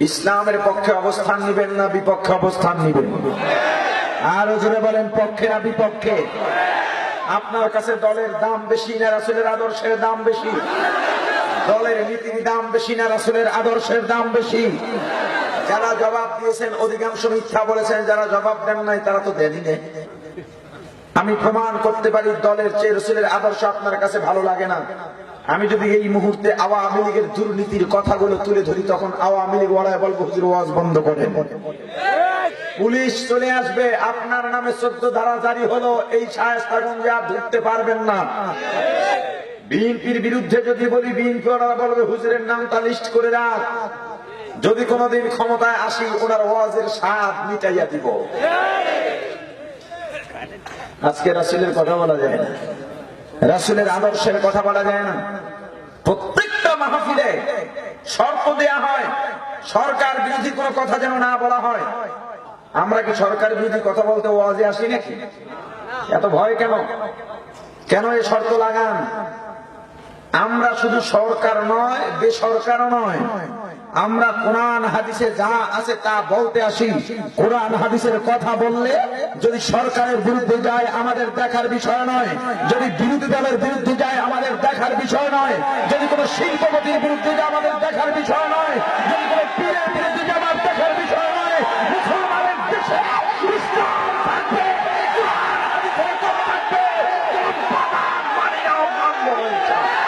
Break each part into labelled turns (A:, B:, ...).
A: ইসলামের পক্ষে অবস্থান নিবেন না, বিপক্ষে অবস্থান নিবেন। আরও জোরে বলেন, পক্ষে না বিপক্ষে? আপনার কাছে দলের দাম বেশি না রাসুলের আদর্শের দাম বেশি? দলের নীতির দাম বেশি না রাসুলের আদর্শের দাম বেশি? যারা জবাব দিয়েছেন, অধিকাংশ মিথ্যা বলেছেন, যারা জবাব দেন নাই, তারা তো দেনই নেই। আমি প্রমাণ করতে পারি, দলের চেয়ে রসুলের আদর্শ আপনার কাছে ভালো লাগে না। আমি যদি এই মুহূর্তে আওয়ামী লীগের দুর্নীতির কথাগুলো তুলে ধরি, তখন আওয়ামী লীগ ওয়ালায় বলব, হুজুর, ওয়াজ বন্ধ করেন। পুলিশ চলে আসবে, আপনার নামে চোদ্দ ধারা জারি হলো, এই শায়স্তাগঞ্জে আর ধরতে পারবেন না। বিএনপির বিরুদ্ধে যদি বলি, বিএনপি ওনারা বলবে, হুজুরের নামটা লিস্ট করে রাখ। যদি কোনোদিন ক্ষমতায় আসি, ওনার ওয়াজের স্বাদ মিটাইয়া দিব। আজকে রাসুলের কথা বলা যায় না। রাসুলের আদর্শের কথা বলা যায় না। প্রত্যেকটা মাহফিলে শর্ত দেয়া হয়, সরকার বিরোধী কোনো কথা যেন না বলা হয়। আমরা কি সরকার বিরোধী কথা বলতে ওয়াজে আসি নাকি? এত ভয় কেন? কেন এই শর্ত লাগান? আমরা শুধু সরকার নয়, বেসরকারও নয়। আমরা কোরআন হাদিসে যা আছে তা বলতে আসি। কোরআন হাদিসের কথা বললে যদি সরকারের বিরুদ্ধে যায়, আমাদের দেখার বিষয় নয়। যদি বিরোধী দলের বিরুদ্ধে যায়, আমাদের দেখার বিষয় নয়। যদি কোনো শিল্পপতির বিরুদ্ধে যায়, আমাদের দেখার বিষয় নয়। যদি কোনো পীরের বিরুদ্ধে যায়, আমাদের দেখার বিষয় নয়। মুসলমানের দেশে ইসলাম থাকবে কোরআন হাদিসের কথা থাকবে কোন বাবার মানি নাও মানবো ইনশাআল্লাহ।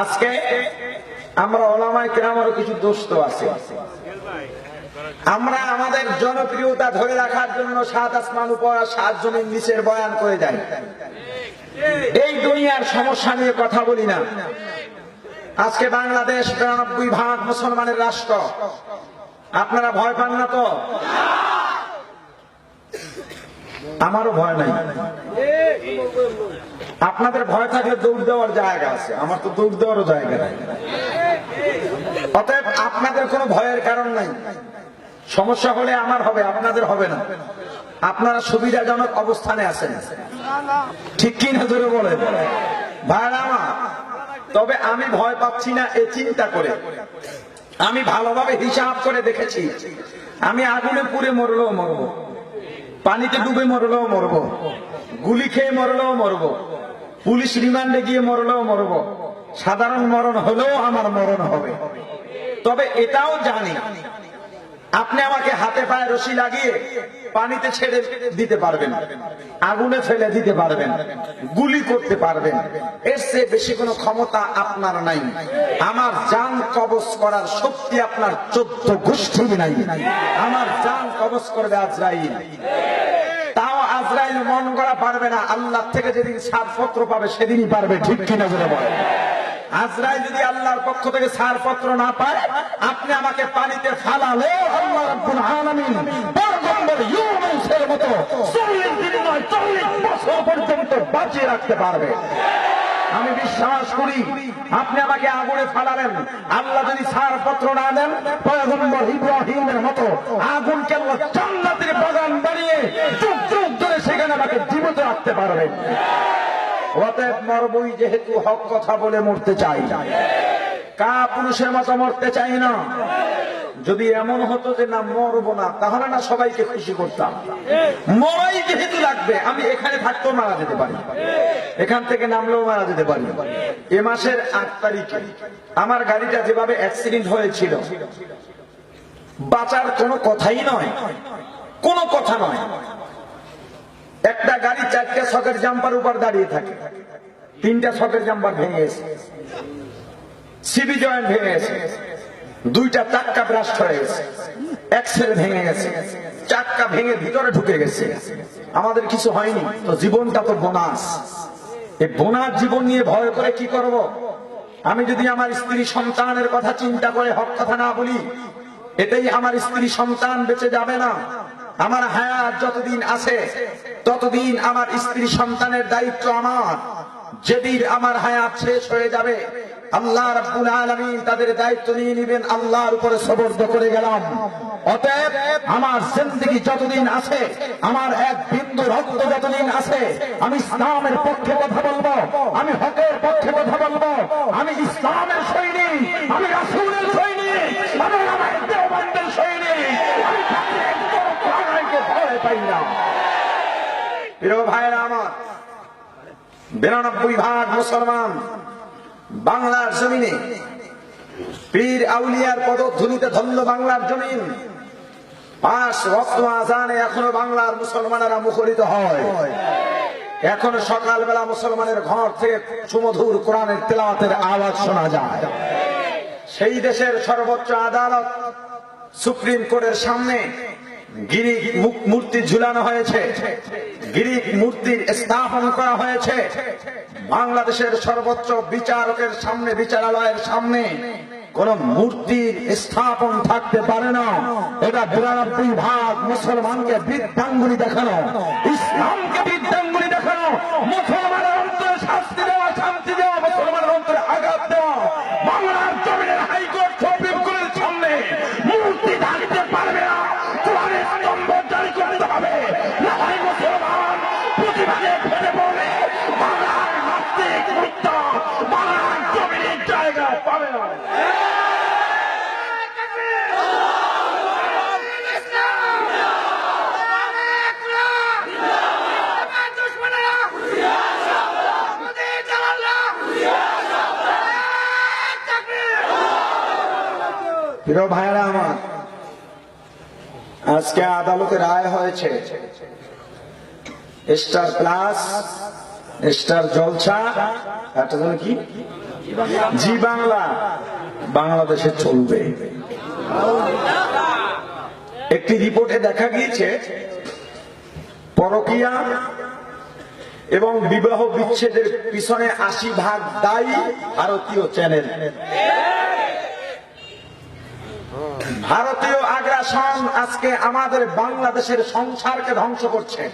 A: আজকে আমরা ওলামায় কেরামারও কিছু দোষ আছে। আমরা আমাদের জনপ্রিয়তা ধরে রাখার জন্য সাত আসমান উপর সাত জমির নিচের বয়ান করে যাই। এই দুনিয়ার সমস্যা নিয়ে কথা বলি না। আজকে বাংলাদেশ বিরানব্বই ভাগ মুসলমানের রাষ্ট্র। আপনারা ভয় পান না তো? আমারও ভয় নাই। আপনাদের ভয় থাকলে দৌড় দেওয়ার জায়গা আছে। আমার তো দৌড় দেওয়ারও জায়গা নাই। অতএব আপনাদের কোনো ভয়ের কারণ নাই। সমস্যা হলে আমার হবে, আপনাদের হবে না। আপনারা সুবিধাজনক অবস্থানে আছেন। ঠিক কি না ধরে বলেন? ভাইরা আমার, তবে আমি ভয় পাচ্ছি না এ চিন্তা করে। আমি ভালোভাবে হিসাব করে দেখেছি। আমি আগুনে পুড়ে মরলেও মরবো। পানিতে ডুবে মরলেও মরবো। গুলি খেয়ে মরলেও মরবো। পুলিশ রিমান্ডে গিয়ে মরলেও মরবো। সাধারণ মরণ হলেও আমার মরণ হবে। তবে এটাও জানি। আপনি আমাকে হাতে পায়ে রশি লাগিয়ে পানিতে ছেড়ে দিতে পারবেন। আগুনে ফেলে দিতে পারবেন। গুলি করতে পারবেন। এর চেয়ে বেশি কোনো ক্ষমতা আপনার নাই। আমার জান কবজ করার শক্তি আপনার চোদ্দ গোষ্ঠীর নাই। আমার জান কবজ করবে আজরাইল। আজরাইল মন করা পারবে না, আল্লাহ থেকে যেদিন ছাড়পত্র পাবে সেদিনই পারবে, ঠিক কিনা বলে বলে? আজরাইল যদি আল্লাহর পক্ষ থেকে ছাড়পত্র না পায়, আপনি আমাকে পানিতে ফালালে, আল্লাহ রাব্বুল আলামিন পয়গম্বর ইউনূসের মতো 40 দিন নয় 40 বছর পর্যন্ত বাঁচিয়ে রাখতে পারবে। আমি বিশ্বাস করি, আপনি আমাকে আগুনে ফালালেন, আল্লাহ যদি ছাড়পত্র না দেন, পয়গম্বর ইব্রাহিমের মতো আগুন কেন পারবেন অতএব মরবই যেহেতু হক কথা বলে মরতে চাই কা পুরুষের মতো মরতে চাই না? যদি এমন হতো যে না, মরবো না, তাহলে না সবাইকে খুশি করতাম। মরাই যেহেতু লাগবে, আমি এখানে থাকতেও মারা যেতে পারি। এখান থেকে নামলেও মারা যেতে পারি। এ মাসের আট তারিখে আমার গাড়িটা যেভাবে অ্যাক্সিডেন্ট হয়েছিল, বাঁচার কোনো কথাই নয়। কোনো কথা নয়। চারটা শকের জাম্পার উপর দাঁড়িয়ে থাকে। তিনটা শকের জাম্পার ভেঙে গেছে। সিবি জয়েন্ট ভেঙে গেছে। দুইটা চাক্কা ব্রাস্ট হয়ে গেছে। এক্সেল ভেঙে গেছে। চাক্কা ভেঙে ভিতরে ঢুকে গেছে। আমাদের কিছু হয়নি, তো জীবনটা তো বোনাস। এই বোনাস জীবন নিয়ে ভয় করে কি করব? আমি যদি আমার স্ত্রী সন্তানের কথা চিন্তা করে হক কথা না বলি, এটাই আমার স্ত্রী সন্তান বেঁচে যাবে না। আমার হায়াত যতদিন আছে, ততদিন আমার স্ত্রী সন্তানের দায়িত্ব আমার। যেদিন আমার হায়াত শেষ হয়ে যাবে, আল্লাহ রাব্বুল আলামিন তাদের দায়িত্ব নিয়ে নেবেন, আল্লাহর উপরে সবর্দ করে গেলাম। অতএব আমার জিন্দেগি যতদিন আছে, আমার এক বিন্দু রক্ত যতদিন আছে, আমি ইসলামের পক্ষে কথা বলব, আমি হকের পক্ষে কথা বলব, আমি ইসলামের সৈনিক আমি রাসূলের সৈনিক আমি আমার দেওবন্দের সৈনিক আমি তাদের একদম কোরআনকে ভয় পাই না প্রিয় ভাইরা আমার, বিরানব্বই ভাগ মুসলমান বাংলার জমিনে পীর আউলিয়ার পদধ্বনিতে ধন্য বাংলার জমিন। পাঁচ রত্ন আজানে এখনও বাংলার মুসলমানেরা মুখরিত হয়। এখন সকালবেলা মুসলমানের ঘর থেকে সুমধুর কোরআনের তেলাওয়াতের আওয়াজ শোনা যায়। সেই দেশের সর্বোচ্চ আদালত সুপ্রিম কোর্টের সামনে গিরি মু- মূর্তি ঝুলানো হয়েছে। গিরি মূর্তির স্থাপন করা হয়েছে। বাংলাদেশের সর্বোচ্চ বিচারকের সামনে, বিচারালয়ের সামনে কোন মূর্তির স্থাপন থাকতে পারে না। এটা বিরানব্বই ভাগ মুসলমানকে বৃদ্ধাঙ্গুলি দেখানো। ইসলামকে বৃদ্ধাঙ্গুলি দেখানো। মুসলমানের অন্তরে শাস্তি দেওয়া, শান্তি দেওয়া, মুসলমানের অন্তরে আঘাত দেওয়া বাংলার জমিনের হাইকোর্ট সুপ্রিম কোর্টের সামনে মূর্তি থাকতে পারবে না কোরআনের স্তম্ভ জারি করতে হবে না হয় মুসলমান প্রতিবাদে ফেলে পড়বে বাংলার নাস্তিক মুক্ত বাংলার জমিনের জায়গা পাবে না প্রিয় ভাইরা আমার, আজকে আদালতে রায় হয়েছে। স্টার প্লাস, স্টার জলসা, একটা যেন কি? জি বাংলা, বাংলাদেশে চলবে। একটি রিপোর্টে দেখা গিয়েছে, পরকিয়া এবং বিবাহ বিচ্ছেদের পিছনে আশি ভাগ দায়ী ভারতীয় চ্যানেল। ভারতীয় আগ্রাসন আজকে আমাদের বাংলাদেশের সংসারকে ধ্বংস করছে।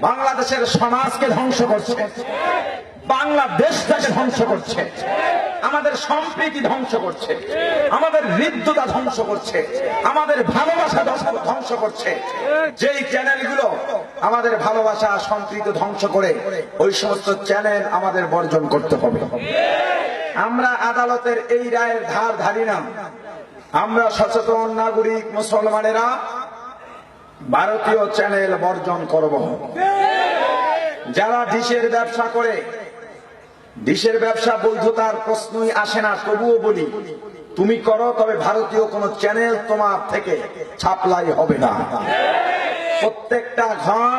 A: বাংলাদেশের সমাজকে ধ্বংস করছে। বাংলাদেশটাকে ধ্বংস করছে। আমাদের সম্প্রীতি ধ্বংস করছে। আমাদের হৃদ্যতা ধ্বংস করছে। আমাদের ভালোবাসা ধ্বংস- করছে। যেই চ্যানেলগুলো আমাদের ভালোবাসা, সম্প্রীতি ধ্বংস করে, ওই সমস্ত চ্যানেল আমাদের বর্জন করতে হবে। আমরা আদালতের এই রায়ের ধার ধারি না। আমরা সচেতন নাগরিক মুসলমানেরা ভারতীয় চ্যানেল বর্জন করব। যারা ডিশের ব্যবসা করে, ডিশের ব্যবসা বৈধতার প্রশ্নই আসে না, তবুও বলি, তুমি করো, তবে ভারতীয় কোন চ্যানেল তোমার থেকে ছাপলাই হবে না। প্রত্যেকটা ঘর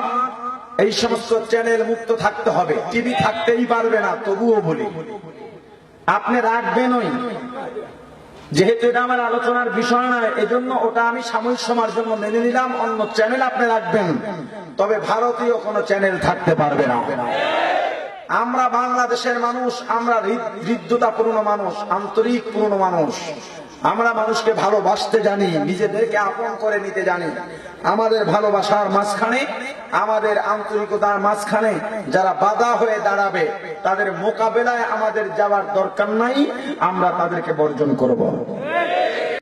A: এই সমস্ত চ্যানেল মুক্ত থাকতে হবে, টিভি থাকতেই পারবে না, তবুও বলি। আপনি রাখবেনই। যেহেতু এটা আমার আলোচনার বিষয় নয়, এজন্য ওটা আমি সাময়িক সময়ের জন্য মেনে নিলাম, অন্য চ্যানেল আপনি রাখবেন। তবে ভারতীয় কোনো চ্যানেল থাকতে পারবে না। আমরা বাংলাদেশের মানুষ, আমরা হৃদ- হৃদ্যতাপূর্ণ মানুষ, আন্তরিক পূর্ণ মানুষ। আমরা মানুষকে ভালোবাসতে জানি, নিজেদেরকে আপন করে নিতে জানি। আমাদের ভালোবাসার মাঝখানে আমাদের আন্তরিকতার মাঝখানে যারা বাধা হয়ে দাঁড়াবে, তাদের মোকাবেলায় আমাদের যাওয়ার দরকার নাই, আমরা তাদেরকে বর্জন করব।